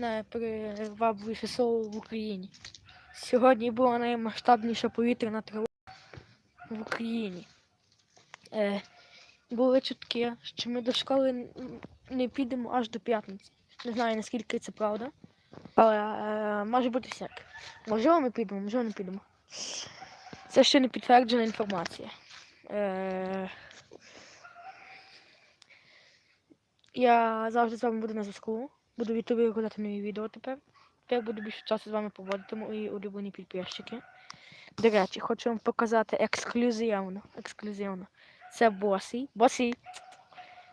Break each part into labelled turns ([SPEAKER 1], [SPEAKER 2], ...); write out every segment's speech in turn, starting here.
[SPEAKER 1] найпривабливіше слово в Україні. Сьогодні була наймасштабніша повітряна тривога в Україні. Е, були чутки, що ми до школи не підемо аж до п'ятниці. Не знаю, наскільки це правда. Але е, може бути всяке. Можливо, ми підемо, можливо, не підемо. Це ще не підтверджена інформація. Е, я завжди з вами буду на зв'язку. Буду в Ютубі викладати нові відео тепер. Тепер буду більше часу з вами проводити мої улюблені підписчики. До речі, хочу вам показати ексклюзивно. Ексклюзивно. Це босий. Босий.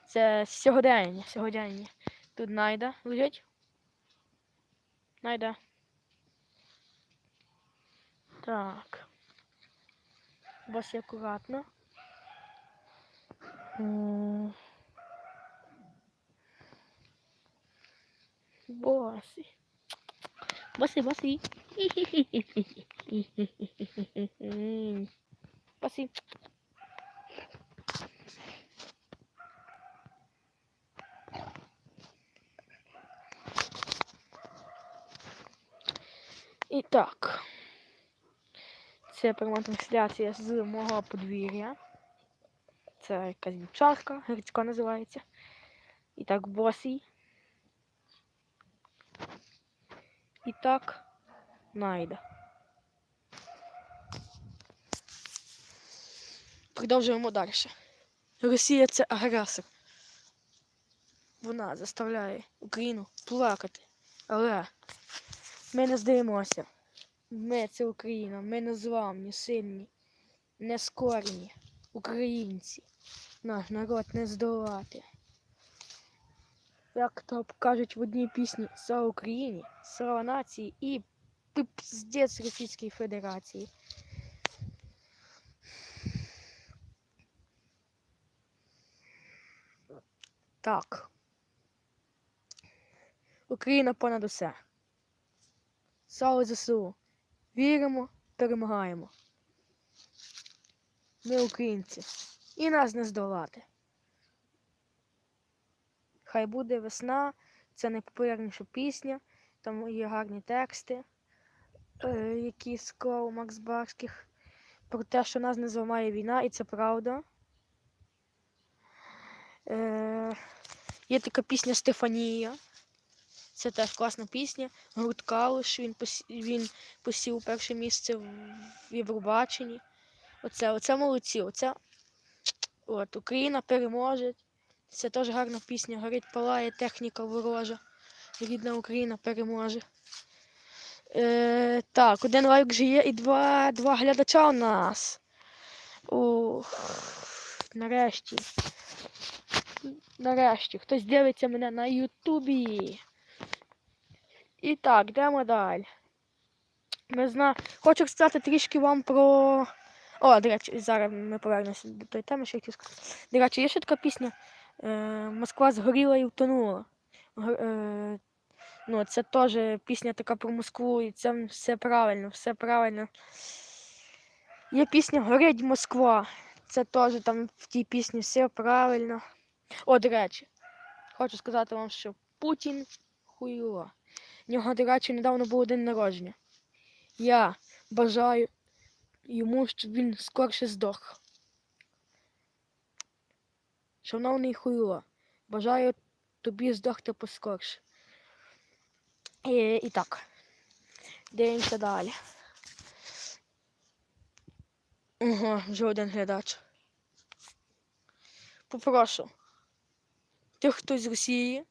[SPEAKER 1] Це сьогодення. Сьогодення. Тут найда лежить. Найда. Так. Босий акуратно. М. Босий. Босий, босий. Босий. І так. Це пряма трансляція з мого подвір'я. Це якась дівчатка, Грицько називається. І так, босий. І так, найда. Продовжуємо далі. Росія це агресор. Вона заставляє Україну плакати. Але ми не здаємося. Ми це Україна. Ми незламні, сильні, нескорені. Українці. Наш народ не здолати. Як то кажуть в одній пісні Слава Україні, слава нації і пиздець Російської Федерації. Так. Україна понад усе. Слава ЗСУ. Віримо, перемагаємо. Ми українці. І нас не здолати. Хай буде весна. Це найпопулярніша пісня. Там є гарні тексти, е, які склав Макс Барських. Про те, що нас не зламає війна, і це правда. Е, є така пісня Стефанія. Це теж класна пісня. Гурт Калуш, він, посі... він посів перше місце в Євробаченні. Оце, оце молодці. Оце... От, Україна переможе. Це теж гарна пісня. Горить палає техніка ворожа. Рідна Україна переможе. Е, так, один лайк вже є і два, два глядача у нас. Ух, нарешті. Нарешті. Хтось дивиться мене на Ютубі. І так, йдемо далі. Ми зна... Хочу розказати трішки вам про. О, до речі, зараз ми повернемося до тої теми, що я хотів сказати. До речі, є ще така пісня Москва згоріла і втонула. Е, ну, це теж пісня така про Москву, і це все правильно, все правильно. Є пісня Горить Москва. Це теж там в тій пісні все правильно. О, до речі, хочу сказати вам, що Путін хуйло. В нього, до речі, недавно був день народження. Я бажаю йому, щоб він скорше здох. Шановний хуйло, бажаю тобі здохти поскорше. І, і так, дивимося далі. Ого, вже один глядач. Попрошу. Тих, хто з Росії,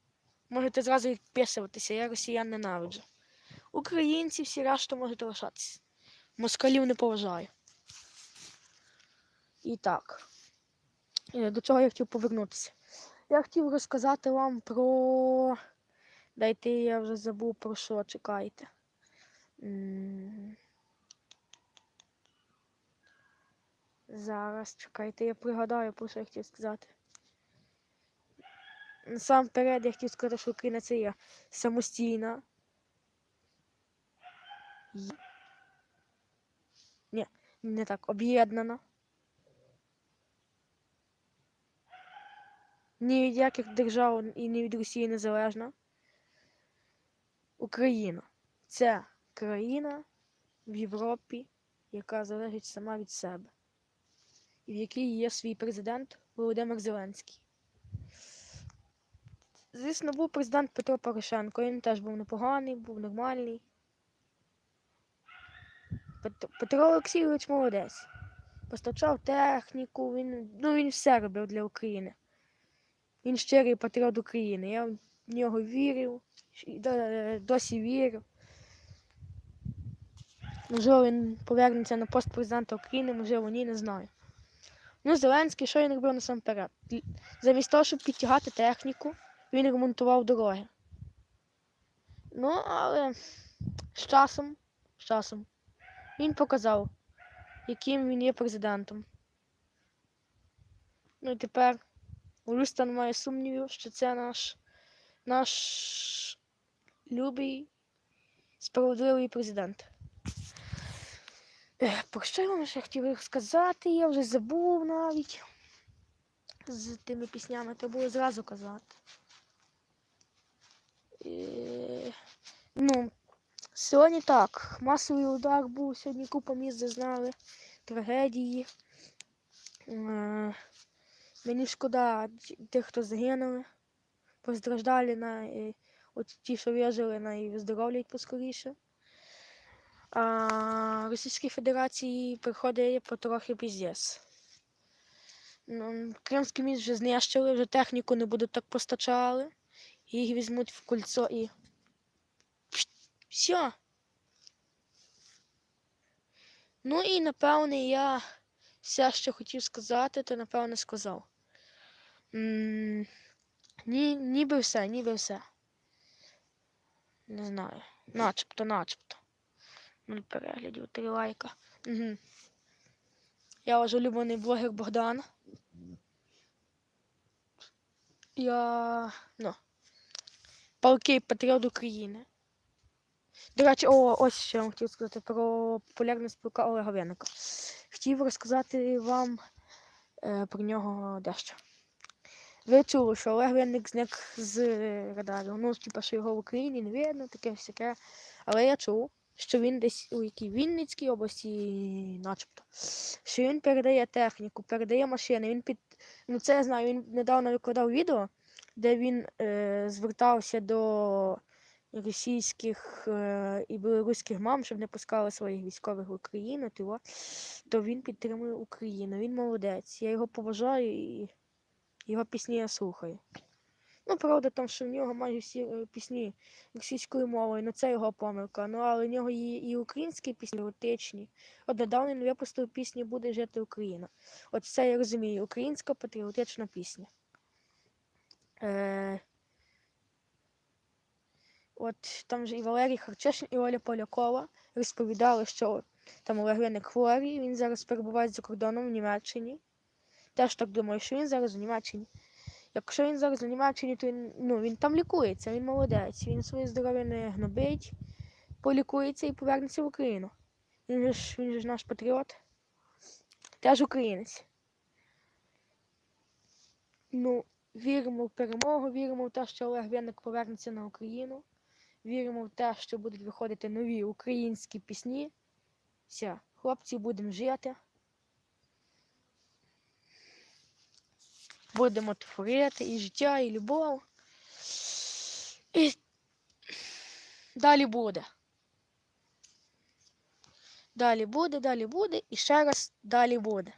[SPEAKER 1] можете зразу відписуватися, я росіян ненавиджу. Українці всі решту можете лишатися. Москалів не поважаю. І так. Е, До чого я хотів повернутися? Я хотів розказати вам про. Дайте я вже забув про що, чекайте. Зараз чекайте, я пригадаю, про що я хотів сказати. Насамперед я хотів сказати, що Україна це є самостійна. Ні, не так, об'єднана. Ні від яких держав і ні від Росії незалежна. Україна це країна в Європі, яка залежить сама від себе, і в якій є свій президент Володимир Зеленський. Звісно, був президент Петро Порошенко, він теж був непоганий, був нормальний. Петро, Олексійович молодець. Постачав техніку, він, ну, він все робив для України. Він щирий патріот України. Я в нього вірив, досі вірю. Можливо, він повернеться на пост президента України, можливо, ні, не знаю. Ну, Зеленський, що він робив насамперед? Замість того, щоб підтягати техніку, він ремонтував дороги. Ну, але з часом, з часом, він показав, яким він є президентом. Ну і тепер у Люста немає сумнівів, що це наш, наш любий, справедливий президент. Про що я вам ще хотів сказати? Я вже забув навіть з тими піснями, треба було зразу казати. Е, Ну, сьогодні так. Масовий удар був, сьогодні купа міст зазнали трагедії. Мені шкода тих, хто загинули. Постраждалі на е, от ті, що вижили, на і виздоровлюють поскоріше. А Російській Федерації приходить потрохи піздець. Ну, Кримський міст вже знищили, вже техніку не будуть так постачали. Їх візьмуть в кольцо і. Все. Ну і напевне я все, що хотів сказати, то напевне сказав. Ні, ніби все, ніби все. Не знаю. Начебто, начебто. Нуль переглядів, три лайка. Угу. Я ваш улюблений блогер Богдан. Я. Ну. Палкий патріот України. До речі, о, ось що я вам хотів сказати про популярного спілка Олега Винника. Хотів розказати вам е, про нього дещо. Ви чули, що Олег Винник зник з радару. Ну, типа, що його в Україні не видно, таке всяке. Але я чув, що він десь у якій Вінницькій області, начебто, що він передає техніку, передає машини. Він під. Ну, це я знаю, він недавно викладав відео, де він е, звертався до російських е, і білоруських мам, щоб не пускали своїх військових в Україну, то він підтримує Україну. Він молодець. Я його поважаю і його пісні я слухаю. Ну, правда, там, що в нього майже всі е, пісні російською мовою, ну це його помилка. Ну, але в нього є і українські пісні патріотичні. От недавно він випустив пісню Буде жити Україна. От це я розумію, українська патріотична пісня. Е, От там же і Валерій Харчишин, і Оля Полякова розповідали, що там Олег Винник хворий, він зараз перебуває за кордоном в Німеччині. Теж так думаю, що він зараз у Німеччині. Якщо він зараз у Німеччині, то він, ну, він там лікується, він молодець, він своє здоров'я не гнобить, полікується і повернеться в Україну. Він ж, він ж наш патріот, теж українець. Ну, віримо в перемогу, віримо в те, що Олег Винник повернеться на Україну. Віримо в те, що будуть виходити нові українські пісні. Все, хлопці, будемо жити. Будемо творити і життя, і любов. І далі буде. Далі буде, далі буде і ще раз далі буде.